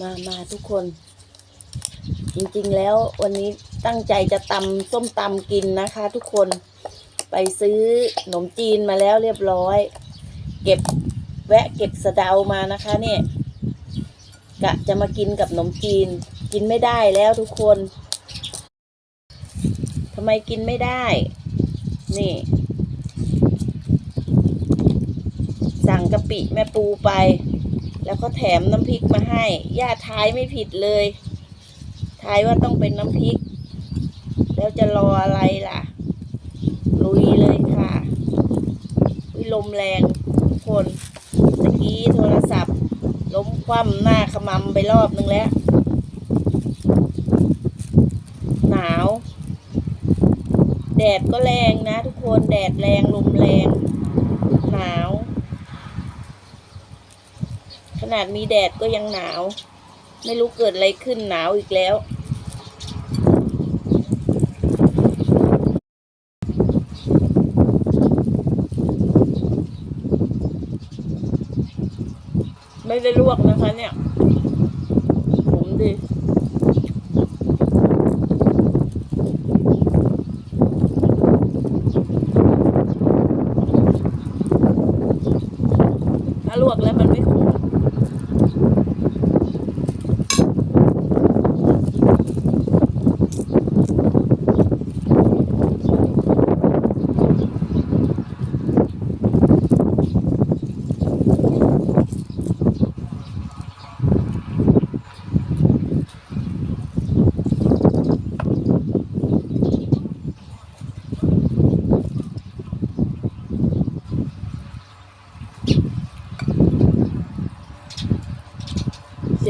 มามาทุกคน จริงๆแล้ววันนี้ตั้งใจจะตำส้มตำกินนะคะ ทุกคนไปซื้อขนมจีนมาแล้วเรียบร้อย เก็บแวะเก็บสะเดามานะคะเนี่ยกะจะมากินกับขนมจีน กินไม่ได้แล้วทุกคนทำไมกินไม่ได้ นี่ สั่งกะปิแม่ปูไป แล้วก็แถมน้ำพริกมาให้ย่าทายไม่ผิดเลยทายว่าต้องเป็นน้ำพริก แล้วจะรออะไรล่ะ ลุยเลยค่ะวิลมแรงทุกคนตะกี้โทรศัพท์ ล้มคว่ำหน้าขมำไปรอบนึงแล้ว หนาว แดดก็แรงนะทุกคนแดดแรงลมแรง หนาว นาดมีแดดก็ยังหนาว ไม่รู้เกิดอะไรขึ้นหนาวอีกแล้ว ไม่ได้ลวกนะคะเนี่ย ผมดิถ้าลวกแล้วมันไม่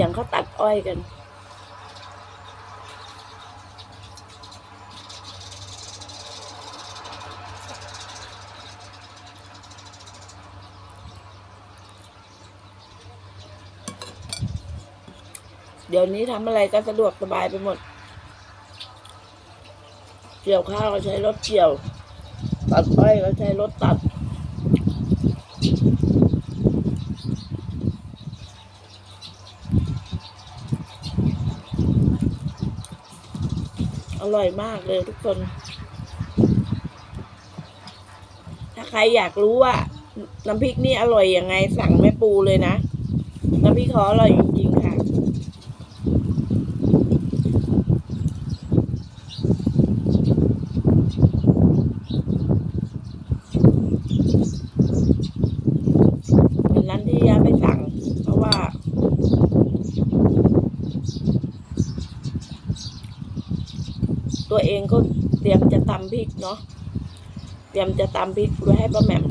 ยงเขาตัดอ้อยกันเดี๋ยวนี้ทำอะไรก็สะดวกสบายไปหมด เกี่ยวข้าวก็ใช้รถเกี่ยว ตัดอ้อยก็ใช้รถตัด อร่อยมากเลยทุกคน ถ้าใครอยากรู้ว่า น้ำพริกนี่อร่อยยังไง สั่งแม่ปูเลยนะ น้ำพริกเขาอร่อยจริงๆค่ะ เป็นร้านที่ยาไม่สั่ง เพราะว่า ตัว เองก็เตรียมจะตำพริกเนาะ เตรียมจะตำพริกไว้ให้ป้าแหม่ม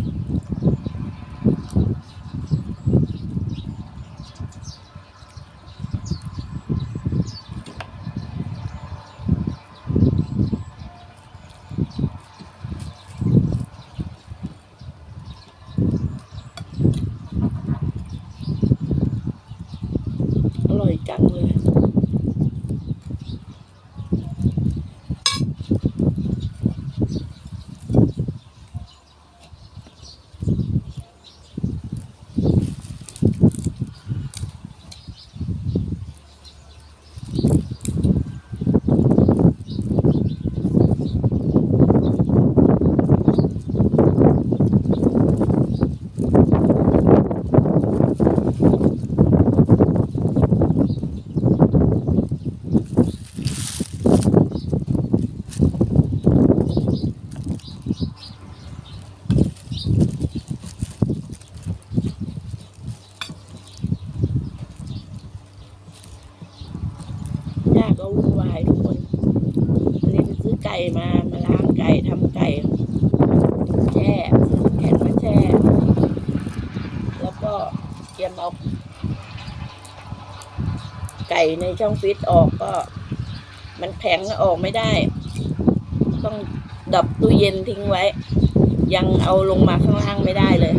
อร่อยจังเลย ย่าก็วุ่นวายทุกคนวันนี้ไปซื้อไก่มามาล้างไก่ทำไก่แช่ซื้อแข็งมาแช่แล้วก็เตรียมเอาไก่ในช่องฟิตออกก็ มันแข็งออกไม่ได้ ต้องดับตู้เย็นทิ้งไว้ ยังเอาลงมาข้างล่างไม่ได้เลย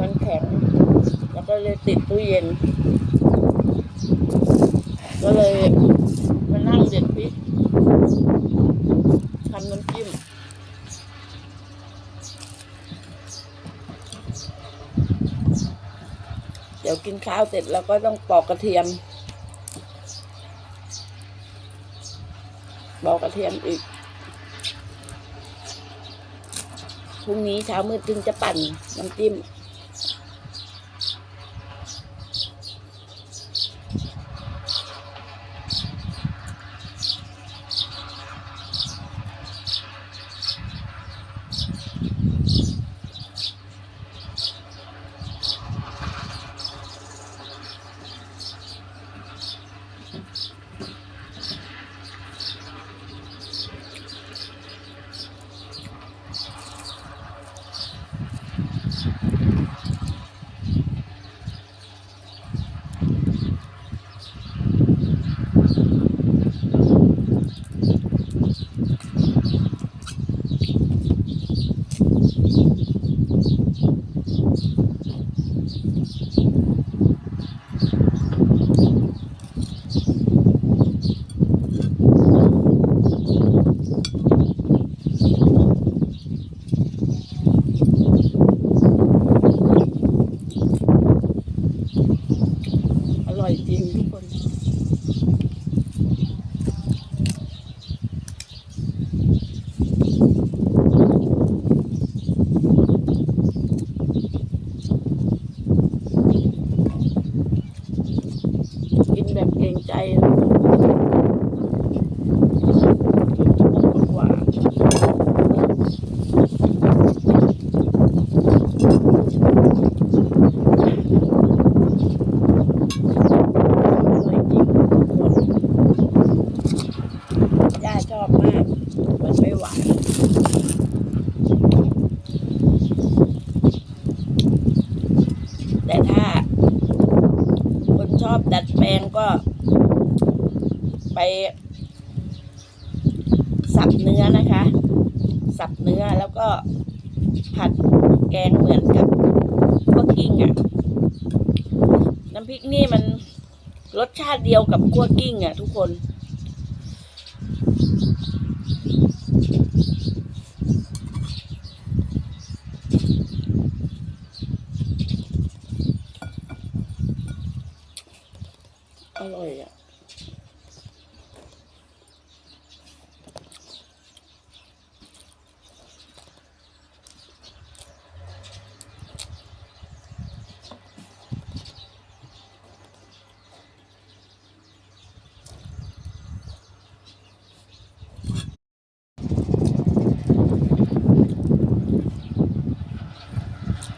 มันแข็งแล้วก็เลยติดตู้เย็น ก็เลยมานั่งเด็ดพริกทำน้ำจิ้มเดี๋ยวกินข้าวเสร็จแล้วก็ต้องปอกกระเทียม ปอกกระเทียมอีก พรุ่งนี้เช้ามืดจึงจะปั่นน้ำจิ้ม ก็ ไป สับเนื้อนะคะ สับเนื้อแล้วก็ผัดแกงเหมือนกับคั่วกิ้งอะ่ะ น้ำพริกนี่มันรสชาติเดียวกับคั่วกิ้งอะ่ะ ทุกคน อร่อยอะ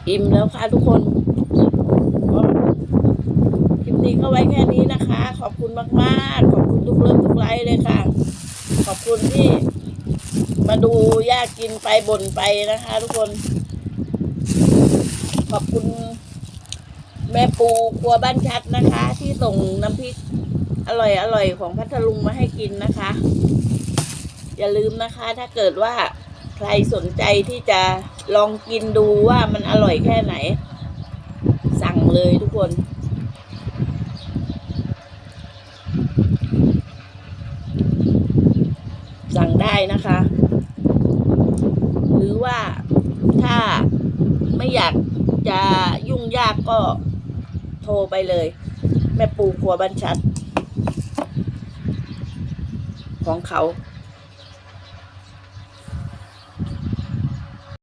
อิ่มแล้วค่ะทุกคนก็คลิปนี้ก็ไว้แค่นี้นะคะ ขอบคุณมากๆ ขอบคุณทุกเรื่องทุกไลค์เลยค่ะ ขอบคุณที่มาดูย่ากินไปบ่นไปนะคะ ทุกคน ขอบคุณแม่ปูครัวบ้านชัดนะคะ ที่ส่งน้ำพริกอร่อยอร่อยของพัทลุงมาให้กินนะคะ อย่าลืมนะคะ ถ้าเกิดว่าใครสนใจที่จะลองกินดูว่ามันอร่อยแค่ไหน สั่งเลยทุกคน สั่งได้ นะคะ หรือว่าถ้าไม่อยากจะยุ่งยากก็โทรไปเลย แม่ปูครัวบัญชัด ของเขา